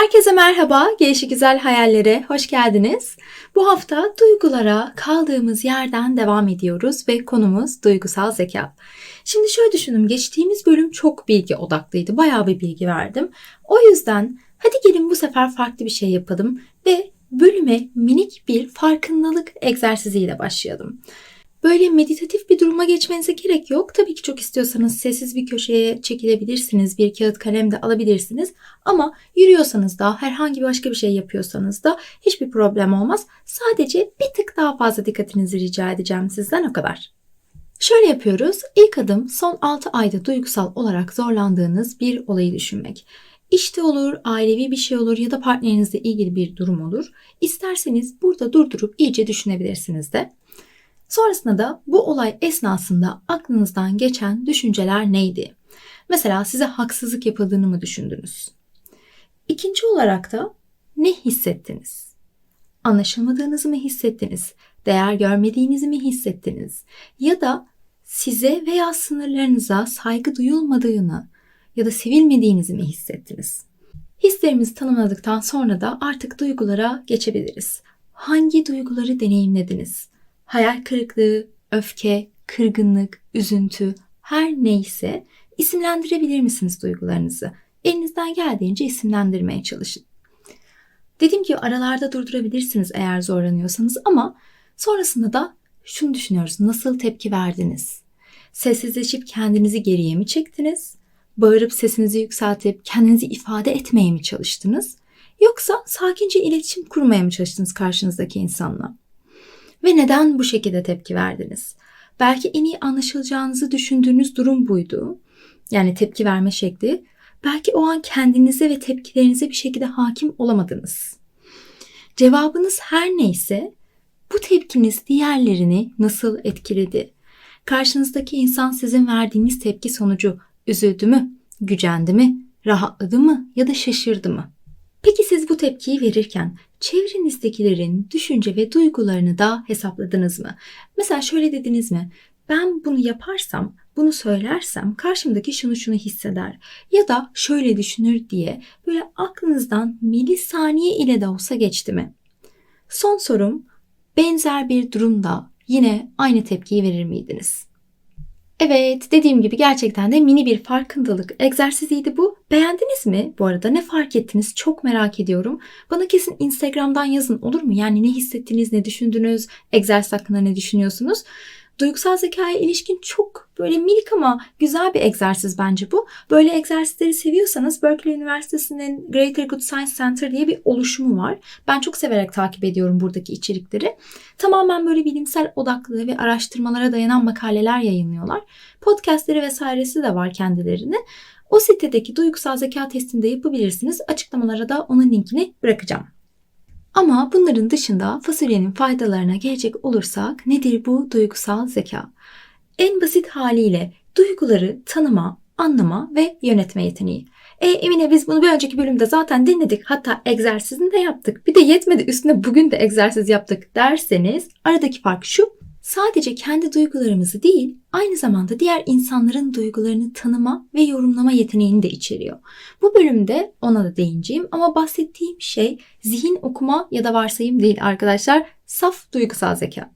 Herkese merhaba, Gelişi Güzel Hayallere hoş geldiniz. Bu hafta duygulara kaldığımız yerden devam ediyoruz ve konumuz duygusal zeka. Şimdi şöyle düşünün, geçtiğimiz bölüm çok bilgi odaklıydı, bayağı bir bilgi verdim. O yüzden hadi gelin bu sefer farklı bir şey yapalım ve bölüme minik bir farkındalık egzersiziyle başlayalım. Böyle meditatif bir duruma geçmenize gerek yok. Tabii ki çok istiyorsanız sessiz bir köşeye çekilebilirsiniz. Bir kağıt kalem de alabilirsiniz. Ama yürüyorsanız da herhangi başka bir şey yapıyorsanız da hiçbir problem olmaz. Sadece bir tık daha fazla dikkatinizi rica edeceğim sizden o kadar. Şöyle yapıyoruz. İlk adım son 6 ayda duygusal olarak zorlandığınız bir olayı düşünmek. İşte olur, ailevi bir şey olur ya da partnerinizle ilgili bir durum olur. İsterseniz burada durdurup iyice düşünebilirsiniz de. Sonrasında da bu olay esnasında aklınızdan geçen düşünceler neydi? Mesela size haksızlık yapıldığını mı düşündünüz? İkinci olarak da ne hissettiniz? Anlaşılmadığınızı mı hissettiniz? Değer görmediğinizi mi hissettiniz? Ya da size veya sınırlarınıza saygı duyulmadığını ya da sevilmediğinizi mi hissettiniz? Hislerimizi tanımladıktan sonra da artık duygulara geçebiliriz. Hangi duyguları deneyimlediniz? Hayal kırıklığı, öfke, kırgınlık, üzüntü her neyse isimlendirebilir misiniz duygularınızı? Elinizden geldiğince isimlendirmeye çalışın. Dediğim gibi aralarda durdurabilirsiniz eğer zorlanıyorsanız ama sonrasında da şunu düşünüyoruz. Nasıl tepki verdiniz? Sessizleşip kendinizi geriye mi çektiniz? Bağırıp sesinizi yükseltip kendinizi ifade etmeye mi çalıştınız? Yoksa sakince iletişim kurmaya mı çalıştınız karşınızdaki insanla? Ve neden bu şekilde tepki verdiniz? Belki en iyi anlaşılacağınızı düşündüğünüz durum buydu. Yani tepki verme şekli. Belki o an kendinize ve tepkilerinize bir şekilde hakim olamadınız. Cevabınız her neyse bu tepkiniz diğerlerini nasıl etkiledi? Karşınızdaki insan sizin verdiğiniz tepki sonucu üzüldü mü, gücendi mi, rahatladı mı ya da şaşırdı mı? Peki siz bu tepkiyi verirken çevrenizdekilerin düşünce ve duygularını da hesapladınız mı? Mesela şöyle dediniz mi? Ben bunu yaparsam, bunu söylersem karşımdaki şunu şunu hisseder ya da şöyle düşünür diye böyle aklınızdan milisaniye ile de olsa geçti mi? Son sorum benzer bir durumda yine aynı tepkiyi verir miydiniz? Evet, dediğim gibi gerçekten de mini bir farkındalık egzersiziydi bu. Beğendiniz mi? Bu arada ne fark ettiniz? Çok merak ediyorum. Bana kesin Instagram'dan yazın olur mu? Yani ne hissettiniz, ne düşündünüz, egzersiz hakkında ne düşünüyorsunuz? Duygusal zekaya ilişkin çok böyle minik ama güzel bir egzersiz bence bu. Böyle egzersizleri seviyorsanız Berkeley Üniversitesi'nin Greater Good Science Center diye bir oluşumu var. Ben çok severek takip ediyorum buradaki içerikleri. Tamamen böyle bilimsel odaklı ve araştırmalara dayanan makaleler yayınlıyorlar. Podcastleri vesairesi de var kendilerine. O sitedeki duygusal zeka testini de yapabilirsiniz. Açıklamalara da onun linkini bırakacağım. Ama bunların dışında fasulyenin faydalarına gelecek olursak nedir bu duygusal zeka? En basit haliyle duyguları tanıma, anlama ve yönetme yeteneği. E Emine biz bunu bir önceki bölümde zaten dinledik. Hatta egzersizini de yaptık. Bir de yetmedi üstüne bugün de egzersiz yaptık derseniz aradaki fark şu sadece kendi duygularımızı değil, aynı zamanda diğer insanların duygularını tanıma ve yorumlama yeteneğini de içeriyor. Bu bölümde ona da değineceğim ama bahsettiğim şey zihin okuma ya da varsayım değil arkadaşlar, saf duygusal zeka.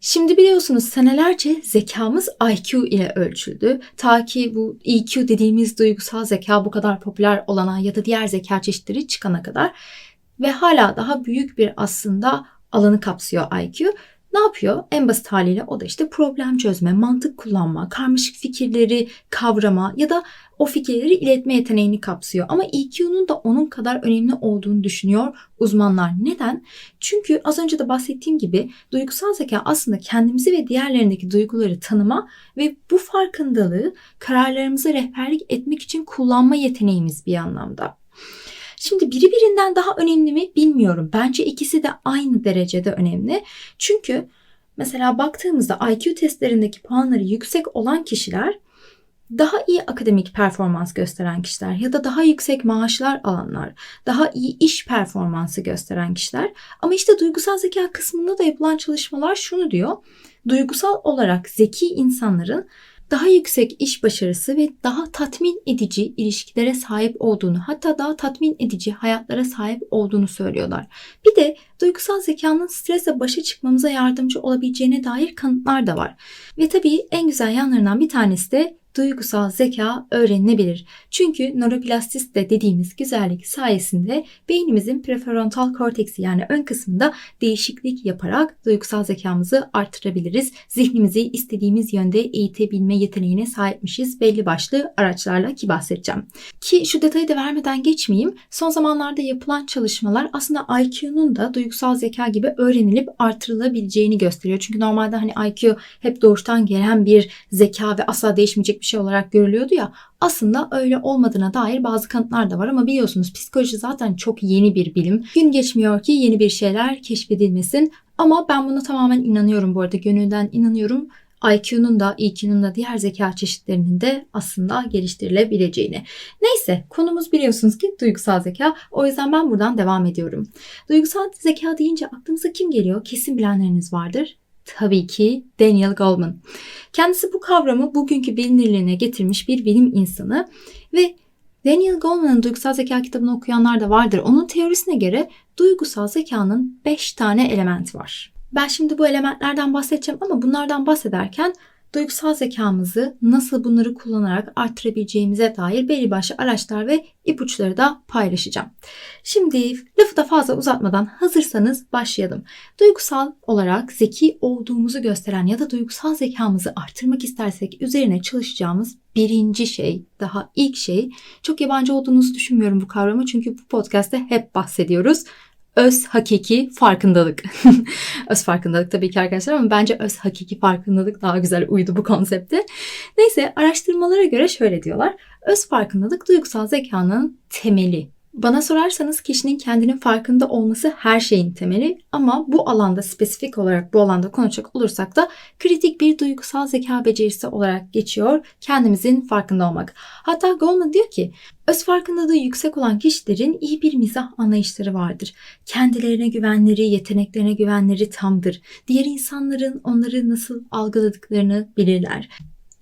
Şimdi biliyorsunuz senelerce zekamız IQ ile ölçüldü. Ta ki bu EQ dediğimiz duygusal zeka bu kadar popüler olana ya da diğer zeka çeşitleri çıkana kadar ve hala daha büyük bir aslında alanı kapsıyor IQ. Ne yapıyor? En basit haliyle o da işte problem çözme, mantık kullanma, karmaşık fikirleri kavrama ya da o fikirleri iletme yeteneğini kapsıyor. Ama EQ'nun da onun kadar önemli olduğunu düşünüyor uzmanlar. Neden? Çünkü az önce de bahsettiğim gibi duygusal zeka aslında kendimizi ve diğerlerindeki duyguları tanıma ve bu farkındalığı kararlarımıza rehberlik etmek için kullanma yeteneğimiz bir anlamda. Şimdi biri birinden daha önemli mi bilmiyorum. Bence ikisi de aynı derecede önemli. Çünkü mesela baktığımızda IQ testlerindeki puanları yüksek olan kişiler daha iyi akademik performans gösteren kişiler ya da daha yüksek maaşlar alanlar, daha iyi iş performansı gösteren kişiler. Ama işte duygusal zeka kısmında da yapılan çalışmalar şunu diyor. Duygusal olarak zeki insanların daha yüksek iş başarısı ve daha tatmin edici ilişkilere sahip olduğunu, hatta daha tatmin edici hayatlara sahip olduğunu söylüyorlar. Bir de duygusal zekanın stresle başa çıkmamıza yardımcı olabileceğine dair kanıtlar da var. Ve tabii en güzel yanlarından bir tanesi de duygusal zeka öğrenilebilir. Çünkü nöroplastisite dediğimiz güzellik sayesinde beynimizin prefrontal korteksi yani ön kısmında değişiklik yaparak duygusal zekamızı arttırabiliriz. Zihnimizi istediğimiz yönde eğitebilme yeteneğine sahipmişiz belli başlı araçlarla ki bahsedeceğim. Ki şu detayı da vermeden geçmeyeyim. Son zamanlarda yapılan çalışmalar aslında IQ'nun da duygusal zeka gibi öğrenilip artırılabileceğini gösteriyor. Çünkü normalde hani IQ hep doğuştan gelen bir zeka ve asla değişmeyecek bir şey olarak görülüyordu ya. Aslında öyle olmadığına dair bazı kanıtlar da var ama biliyorsunuz psikoloji zaten çok yeni bir bilim. Gün geçmiyor ki yeni bir şeyler keşfedilmesin. Ama ben buna tamamen inanıyorum bu arada. Gönülden inanıyorum. IQ'nun da EQ'nun da diğer zeka çeşitlerinin de aslında geliştirilebileceğini. Neyse konumuz biliyorsunuz ki duygusal zeka. O yüzden ben buradan devam ediyorum. Duygusal zeka deyince aklımıza kim geliyor? Kesin bilenleriniz vardır. Tabii ki Daniel Goleman. Kendisi bu kavramı bugünkü bilinirliğine getirmiş bir bilim insanı ve Daniel Goleman'ın duygusal zeka kitabını okuyanlar da vardır. Onun teorisine göre duygusal zekanın 5 tane elementi var. Ben şimdi bu elementlerden bahsedeceğim ama bunlardan bahsederken duygusal zekamızı nasıl bunları kullanarak arttırabileceğimize dair belli başlı araçlar ve ipuçları da paylaşacağım. Şimdi lafı da fazla uzatmadan hazırsanız başlayalım. Duygusal olarak zeki olduğumuzu gösteren ya da duygusal zekamızı artırmak istersek üzerine çalışacağımız birinci şey, daha ilk şey, çok yabancı olduğunuzu düşünmüyorum bu kavramı çünkü bu podcast'te hep bahsediyoruz öz hakiki farkındalık. öz farkındalık tabii ki arkadaşlar ama bence öz hakiki farkındalık daha güzel uydu bu konsepte. Neyse araştırmalara göre şöyle diyorlar. Öz farkındalık duygusal zekanın temeli. Bana sorarsanız kişinin kendinin farkında olması her şeyin temeli ama bu alanda spesifik olarak bu alanda konuşacak olursak da kritik bir duygusal zeka becerisi olarak geçiyor kendimizin farkında olmak. Hatta Goleman diyor ki öz farkındalığı yüksek olan kişilerin iyi bir mizah anlayışları vardır. Kendilerine güvenleri, yeteneklerine güvenleri tamdır. Diğer insanların onları nasıl algıladıklarını bilirler.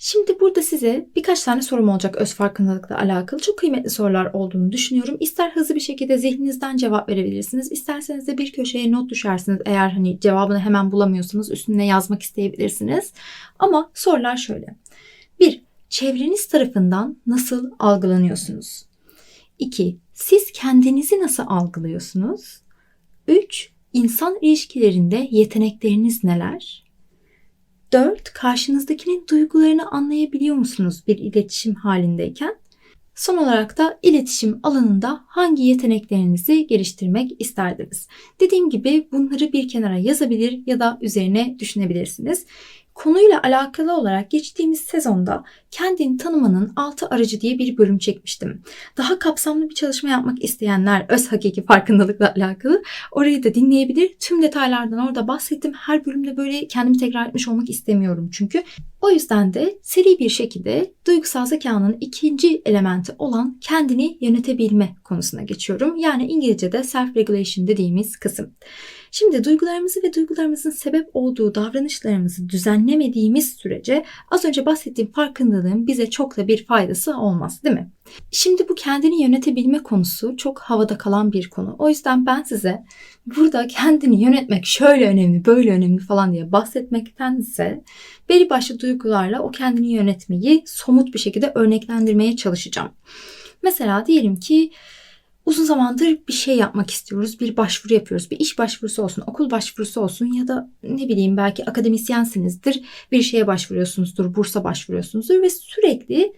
Şimdi burada size birkaç tane sorum olacak öz farkındalıkla alakalı. Çok kıymetli sorular olduğunu düşünüyorum. İster hızlı bir şekilde zihninizden cevap verebilirsiniz. İsterseniz de bir köşeye not düşersiniz. Eğer hani cevabını hemen bulamıyorsanız üstüne yazmak isteyebilirsiniz. Ama sorular şöyle. 1. Çevreniz tarafından nasıl algılanıyorsunuz? 2. Siz kendinizi nasıl algılıyorsunuz? 3. İnsan ilişkilerinde yetenekleriniz neler? 4. Karşınızdakinin duygularını anlayabiliyor musunuz bir iletişim halindeyken? Son olarak da iletişim alanında hangi yeteneklerinizi geliştirmek isterdiniz? Dediğim gibi bunları bir kenara yazabilir ya da üzerine düşünebilirsiniz. Konuyla alakalı olarak geçtiğimiz sezonda kendini tanımanın altı aracı diye bir bölüm çekmiştim. Daha kapsamlı bir çalışma yapmak isteyenler öz hakiki farkındalıkla alakalı orayı da dinleyebilir. Tüm detaylardan orada bahsettim. Her bölümde böyle kendimi tekrar etmiş olmak istemiyorum çünkü. O yüzden de seri bir şekilde duygusal zekanın ikinci elementi olan kendini yönetebilme konusuna geçiyorum. Yani İngilizce'de self-regulation dediğimiz kısım. Şimdi duygularımızı ve duygularımızın sebep olduğu davranışlarımızı düzenlemediğimiz sürece az önce bahsettiğim farkındalığın bize çok da bir faydası olmaz değil mi? Şimdi bu kendini yönetebilme konusu çok havada kalan bir konu. O yüzden ben size burada kendini yönetmek şöyle önemli, böyle önemli falan diye bahsetmektense belli başlı duygularla o kendini yönetmeyi somut bir şekilde örneklendirmeye çalışacağım. Mesela diyelim ki uzun zamandır bir şey yapmak istiyoruz. Bir başvuru yapıyoruz. Bir iş başvurusu olsun, okul başvurusu olsun ya da ne bileyim belki akademisyensinizdir. Bir şeye başvuruyorsunuzdur, bursa başvuruyorsunuzdur ve sürekli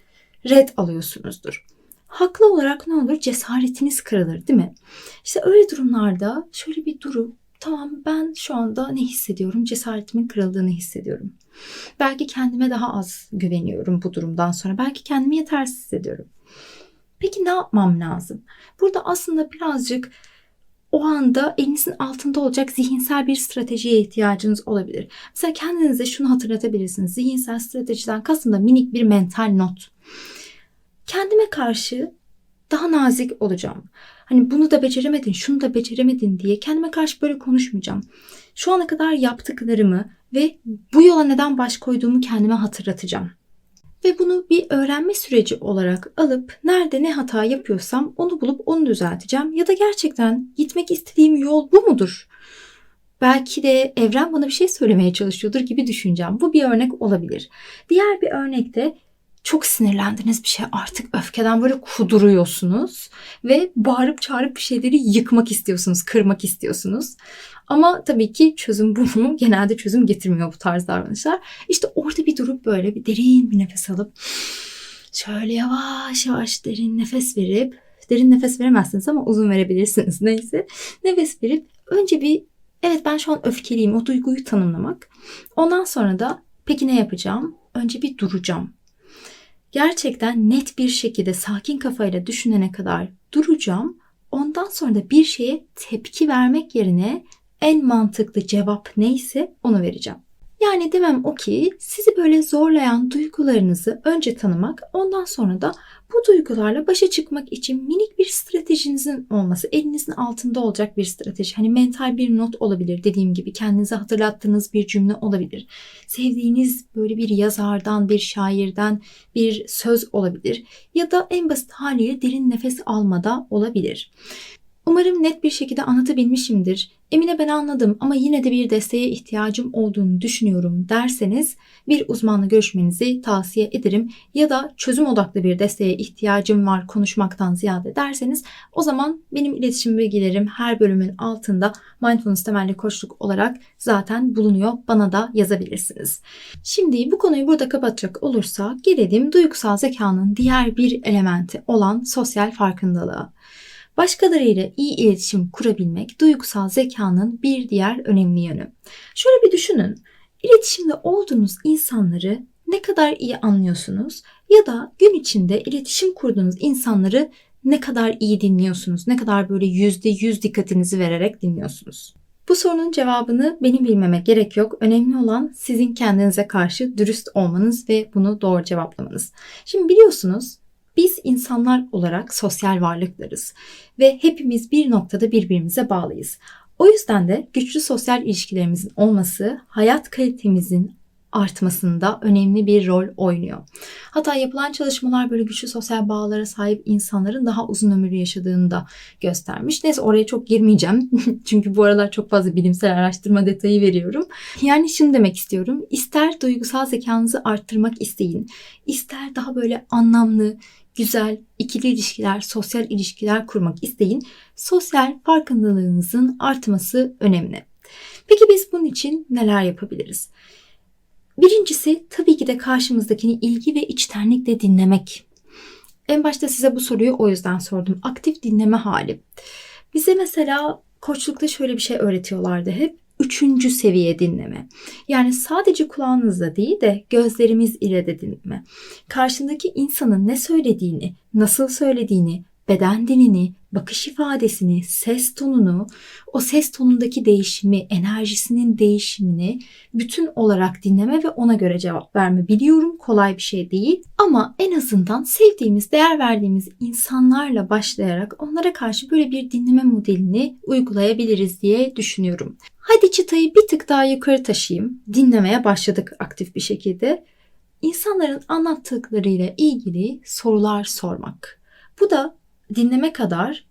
red alıyorsunuzdur. Haklı olarak ne olur? Cesaretiniz kırılır değil mi? İşte öyle durumlarda şöyle bir durum. Tamam ben şu anda ne hissediyorum? Cesaretimin kırıldığını hissediyorum. Belki kendime daha az güveniyorum bu durumdan sonra. Belki kendimi yetersiz hissediyorum. Peki ne yapmam lazım? Burada aslında birazcık o anda elinizin altında olacak zihinsel bir stratejiye ihtiyacınız olabilir. Mesela kendinize şunu hatırlatabilirsiniz. Zihinsel stratejiden kastım da minik bir mental not. Kendime karşı daha nazik olacağım. Hani bunu da beceremedin, şunu da beceremedin diye kendime karşı böyle konuşmayacağım. Şu ana kadar yaptıklarımı ve bu yola neden baş koyduğumu kendime hatırlatacağım. Ve bunu bir öğrenme süreci olarak alıp nerede ne hata yapıyorsam onu bulup onu düzelteceğim ya da gerçekten gitmek istediğim yol bu mudur? Belki de evren bana bir şey söylemeye çalışıyordur gibi düşüneceğim. Bu bir örnek olabilir. Diğer bir örnekte çok sinirlendiniz bir şey artık öfkeden böyle kuduruyorsunuz ve bağırıp çağırıp bir şeyleri yıkmak istiyorsunuz, kırmak istiyorsunuz. Ama tabii ki çözüm bu mu? Genelde çözüm getirmiyor bu tarz davranışlar. İşte orada bir durup böyle bir derin bir nefes alıp şöyle yavaş yavaş derin nefes verip derin nefes veremezsiniz ama uzun verebilirsiniz neyse. Nefes verip önce bir evet ben şu an öfkeliyim o duyguyu tanımlamak. Ondan sonra da peki ne yapacağım? Önce bir duracağım gerçekten net bir şekilde sakin kafayla düşünene kadar duracağım. Ondan sonra da bir şeye tepki vermek yerine en mantıklı cevap neyse onu vereceğim. Yani demem o ki sizi böyle zorlayan duygularınızı önce tanımak, ondan sonra da bu duygularla başa çıkmak için minik bir stratejinizin olması, elinizin altında olacak bir strateji. Hani mental bir not olabilir dediğim gibi kendinize hatırlattığınız bir cümle olabilir. Sevdiğiniz böyle bir yazardan, bir şairden bir söz olabilir ya da en basit haliyle derin nefes almada olabilir. Umarım net bir şekilde anlatabilmişimdir. Emine ben anladım ama yine de bir desteğe ihtiyacım olduğunu düşünüyorum derseniz bir uzmanla görüşmenizi tavsiye ederim. Ya da çözüm odaklı bir desteğe ihtiyacım var konuşmaktan ziyade derseniz o zaman benim iletişim bilgilerim her bölümün altında mindfulness temelli koçluk olarak zaten bulunuyor. Bana da yazabilirsiniz. Şimdi bu konuyu burada kapatacak olursa gelelim duygusal zekanın diğer bir elementi olan sosyal farkındalığa. Başkalarıyla iyi iletişim kurabilmek duygusal zekanın bir diğer önemli yönü. Şöyle bir düşünün. İletişimde olduğunuz insanları ne kadar iyi anlıyorsunuz ya da gün içinde iletişim kurduğunuz insanları ne kadar iyi dinliyorsunuz? Ne kadar böyle yüzde yüz dikkatinizi vererek dinliyorsunuz? Bu sorunun cevabını benim bilmeme gerek yok. Önemli olan sizin kendinize karşı dürüst olmanız ve bunu doğru cevaplamanız. Şimdi biliyorsunuz biz insanlar olarak sosyal varlıklarız ve hepimiz bir noktada birbirimize bağlıyız. O yüzden de güçlü sosyal ilişkilerimizin olması hayat kalitemizin artmasında önemli bir rol oynuyor. Hatta yapılan çalışmalar böyle güçlü sosyal bağlara sahip insanların daha uzun ömür yaşadığını da göstermiş. Neyse oraya çok girmeyeceğim. Çünkü bu aralar çok fazla bilimsel araştırma detayı veriyorum. Yani şunu demek istiyorum. İster duygusal zekanızı arttırmak isteyin. ister daha böyle anlamlı, güzel ikili ilişkiler, sosyal ilişkiler kurmak isteyin. Sosyal farkındalığınızın artması önemli. Peki biz bunun için neler yapabiliriz? Birincisi tabii ki de karşımızdakini ilgi ve içtenlikle dinlemek. En başta size bu soruyu o yüzden sordum. Aktif dinleme hali. Bize mesela koçlukta şöyle bir şey öğretiyorlardı hep üçüncü seviye dinleme. Yani sadece kulağınızla değil de gözlerimiz ile de dinleme. Karşındaki insanın ne söylediğini, nasıl söylediğini, beden dilini, bakış ifadesini, ses tonunu, o ses tonundaki değişimi, enerjisinin değişimini bütün olarak dinleme ve ona göre cevap verme. Biliyorum kolay bir şey değil ama en azından sevdiğimiz, değer verdiğimiz insanlarla başlayarak onlara karşı böyle bir dinleme modelini uygulayabiliriz diye düşünüyorum. Hadi çıtayı bir tık daha yukarı taşıyayım. Dinlemeye başladık aktif bir şekilde. İnsanların anlattıklarıyla ilgili sorular sormak. Bu da dinleme kadar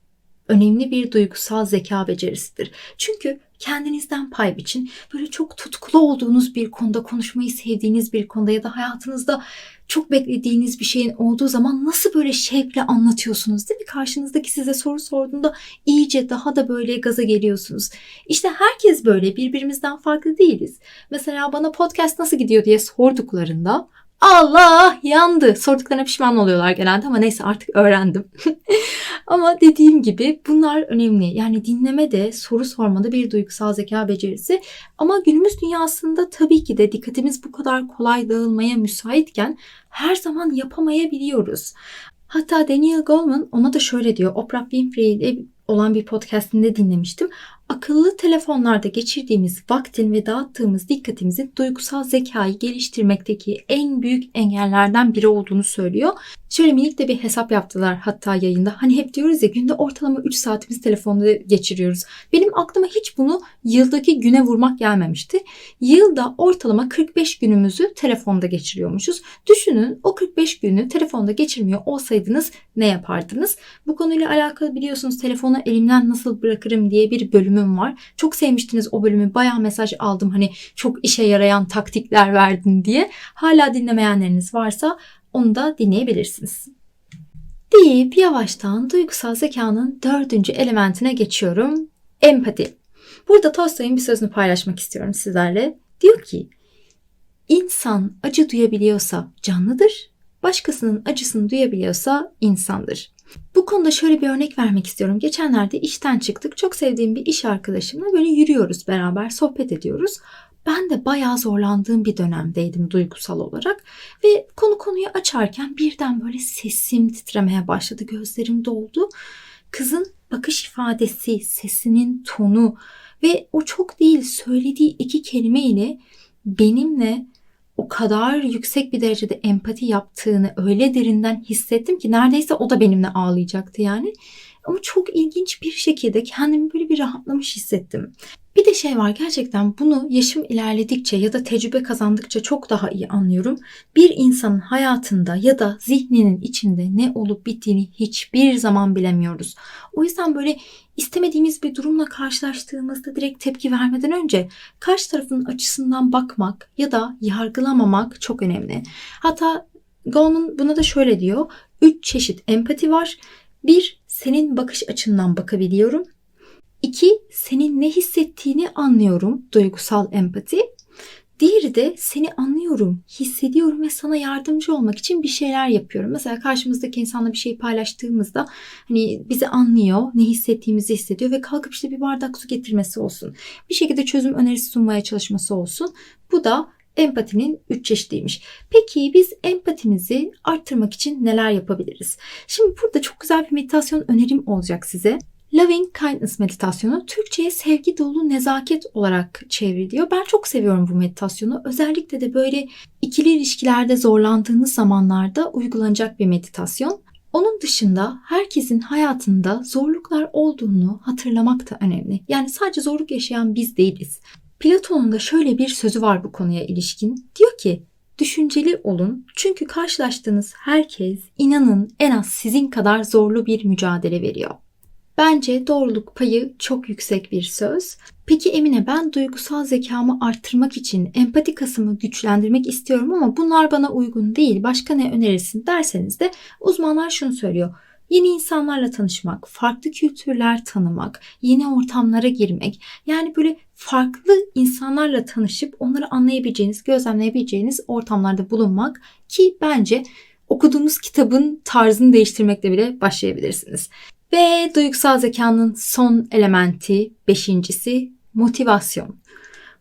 önemli bir duygusal zeka becerisidir. Çünkü kendinizden pay biçin. Böyle çok tutkulu olduğunuz bir konuda, konuşmayı sevdiğiniz bir konuda ya da hayatınızda çok beklediğiniz bir şeyin olduğu zaman nasıl böyle şevkle anlatıyorsunuz değil mi? Karşınızdaki size soru sorduğunda iyice daha da böyle gaza geliyorsunuz. İşte herkes böyle birbirimizden farklı değiliz. Mesela bana podcast nasıl gidiyor diye sorduklarında Allah yandı. Sorduklarına pişman oluyorlar genelde ama neyse artık öğrendim. ama dediğim gibi bunlar önemli. Yani dinleme de soru sormada bir duygusal zeka becerisi. Ama günümüz dünyasında tabii ki de dikkatimiz bu kadar kolay dağılmaya müsaitken her zaman yapamayabiliyoruz. Hatta Daniel Goleman ona da şöyle diyor. Oprah Winfrey ile olan bir podcastinde dinlemiştim. Akıllı telefonlarda geçirdiğimiz vaktin ve dağıttığımız dikkatimizin duygusal zekayı geliştirmekteki en büyük engellerden biri olduğunu söylüyor. Şöyle minik de bir hesap yaptılar hatta yayında. Hani hep diyoruz ya günde ortalama 3 saatimiz telefonda geçiriyoruz. Benim aklıma hiç bunu yıldaki güne vurmak gelmemişti. Yılda ortalama 45 günümüzü telefonda geçiriyormuşuz. Düşünün o 45 günü telefonda geçirmiyor olsaydınız ne yapardınız? Bu konuyla alakalı biliyorsunuz telefonu elimden nasıl bırakırım diye bir bölümüm var. Çok sevmiştiniz o bölümü. Bayağı mesaj aldım hani çok işe yarayan taktikler verdin diye. Hala dinlemeyenleriniz varsa onu da dinleyebilirsiniz. Deyip yavaştan duygusal zekanın dördüncü elementine geçiyorum. Empati. Burada Tolstoy'un bir sözünü paylaşmak istiyorum sizlerle. Diyor ki, İnsan acı duyabiliyorsa canlıdır, başkasının acısını duyabiliyorsa insandır. Bu konuda şöyle bir örnek vermek istiyorum. Geçenlerde işten çıktık. Çok sevdiğim bir iş arkadaşımla böyle yürüyoruz beraber, sohbet ediyoruz. Ben de bayağı zorlandığım bir dönemdeydim duygusal olarak ve konu konuyu açarken birden böyle sesim titremeye başladı, gözlerim doldu. Kızın bakış ifadesi, sesinin tonu ve o çok değil söylediği iki kelime ile benimle o kadar yüksek bir derecede empati yaptığını öyle derinden hissettim ki neredeyse o da benimle ağlayacaktı yani. Ama çok ilginç bir şekilde kendimi böyle bir rahatlamış hissettim. Bir de şey var gerçekten bunu yaşım ilerledikçe ya da tecrübe kazandıkça çok daha iyi anlıyorum. Bir insanın hayatında ya da zihninin içinde ne olup bittiğini hiçbir zaman bilemiyoruz. O yüzden böyle istemediğimiz bir durumla karşılaştığımızda direkt tepki vermeden önce karşı tarafın açısından bakmak ya da yargılamamak çok önemli. Hatta Goleman buna da şöyle diyor. Üç çeşit empati var. Bir, senin bakış açından bakabiliyorum. İki, senin ne hissettiğini anlıyorum. Duygusal empati. Diğeri de seni anlıyorum, hissediyorum ve sana yardımcı olmak için bir şeyler yapıyorum. Mesela karşımızdaki insanla bir şey paylaştığımızda hani bizi anlıyor, ne hissettiğimizi hissediyor ve kalkıp işte bir bardak su getirmesi olsun. Bir şekilde çözüm önerisi sunmaya çalışması olsun. Bu da empatinin üç çeşidiymiş. Peki biz empatimizi arttırmak için neler yapabiliriz? Şimdi burada çok güzel bir meditasyon önerim olacak size. Loving Kindness meditasyonu Türkçe'ye sevgi dolu nezaket olarak çevriliyor. Ben çok seviyorum bu meditasyonu. Özellikle de böyle ikili ilişkilerde zorlandığınız zamanlarda uygulanacak bir meditasyon. Onun dışında herkesin hayatında zorluklar olduğunu hatırlamak da önemli. Yani sadece zorluk yaşayan biz değiliz. Platon'un da şöyle bir sözü var bu konuya ilişkin. Diyor ki Düşünceli olun çünkü karşılaştığınız herkes inanın en az sizin kadar zorlu bir mücadele veriyor. Bence doğruluk payı çok yüksek bir söz. Peki Emine ben duygusal zekamı arttırmak için empati kasımı güçlendirmek istiyorum ama bunlar bana uygun değil. Başka ne önerirsin derseniz de uzmanlar şunu söylüyor. Yeni insanlarla tanışmak, farklı kültürler tanımak, yeni ortamlara girmek. Yani böyle farklı insanlarla tanışıp onları anlayabileceğiniz, gözlemleyebileceğiniz ortamlarda bulunmak ki bence okuduğunuz kitabın tarzını değiştirmekle bile başlayabilirsiniz. Ve duygusal zekanın son elementi, beşincisi motivasyon.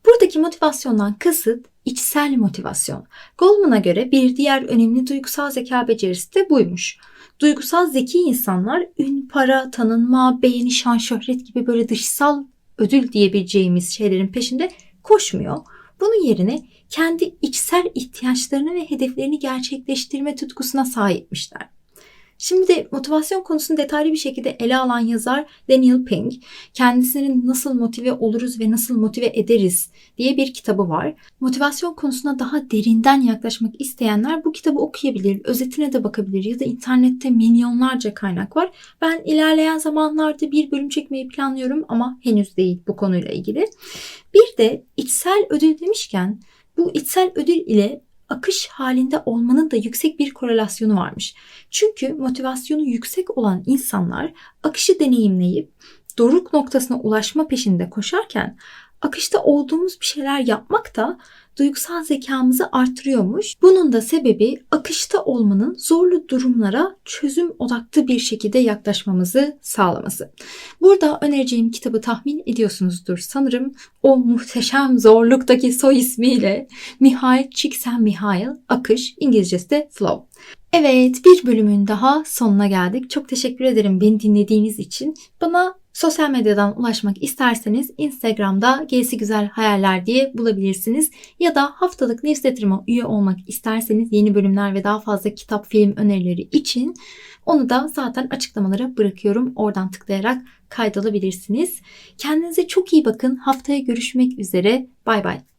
Buradaki motivasyondan kasıt içsel motivasyon. Goldman'a göre bir diğer önemli duygusal zeka becerisi de buymuş. Duygusal zeki insanlar ün, para, tanınma, beğeni, şan, şöhret gibi böyle dışsal ödül diyebileceğimiz şeylerin peşinde koşmuyor. Bunun yerine kendi içsel ihtiyaçlarını ve hedeflerini gerçekleştirme tutkusuna sahipmişler. Şimdi motivasyon konusunu detaylı bir şekilde ele alan yazar Daniel Pink, kendisinin nasıl motive oluruz ve nasıl motive ederiz diye bir kitabı var. Motivasyon konusuna daha derinden yaklaşmak isteyenler bu kitabı okuyabilir, özetine de bakabilir ya da internette milyonlarca kaynak var. Ben ilerleyen zamanlarda bir bölüm çekmeyi planlıyorum ama henüz değil bu konuyla ilgili. Bir de içsel ödül demişken bu içsel ödül ile akış halinde olmanın da yüksek bir korelasyonu varmış. Çünkü motivasyonu yüksek olan insanlar akışı deneyimleyip doruk noktasına ulaşma peşinde koşarken akışta olduğumuz bir şeyler yapmak da duygusal zekamızı artırıyormuş. Bunun da sebebi akışta olmanın zorlu durumlara çözüm odaklı bir şekilde yaklaşmamızı sağlaması. Burada önereceğim kitabı tahmin ediyorsunuzdur sanırım. O muhteşem zorluktaki soy ismiyle Mihail Csikszentmihalyi Akış, İngilizcesi de Flow. Evet bir bölümün daha sonuna geldik. Çok teşekkür ederim beni dinlediğiniz için. Bana Sosyal medyadan ulaşmak isterseniz Instagram'da G'si Güzel Hayaller diye bulabilirsiniz. Ya da haftalık newsletter'ıma üye olmak isterseniz yeni bölümler ve daha fazla kitap, film önerileri için onu da zaten açıklamalara bırakıyorum. Oradan tıklayarak kaydolabilirsiniz. Kendinize çok iyi bakın. Haftaya görüşmek üzere. Bay bay.